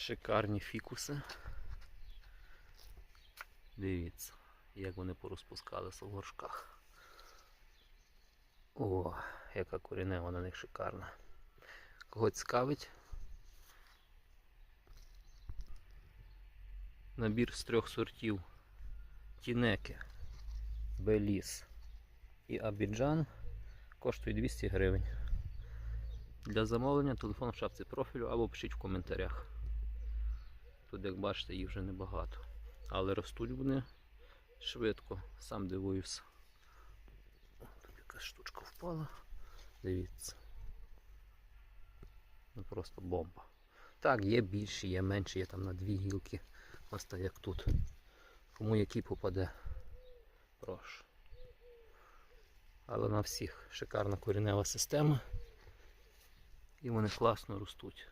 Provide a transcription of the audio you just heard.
Шикарні фікуси. Дивіться, як вони порозпускалися в горшках. О, яка коренева на них шикарна. Кого цікавить? Набір з трьох сортів Тінеки, Беліс і Абіджан коштує 200 гривень. Для замовлення телефон в шапці профілю або пишіть в коментарях. Тут, як бачите, їх вже небагато. Але ростуть вони швидко, сам дивуюся. Тут якась штучка впала. Дивіться. Ну просто бомба. Так, є більші, є менші, є там на дві гілки. Ось як тут. Кому який попаде. Прошу. Але на всіх шикарна коренева система. І вони класно ростуть.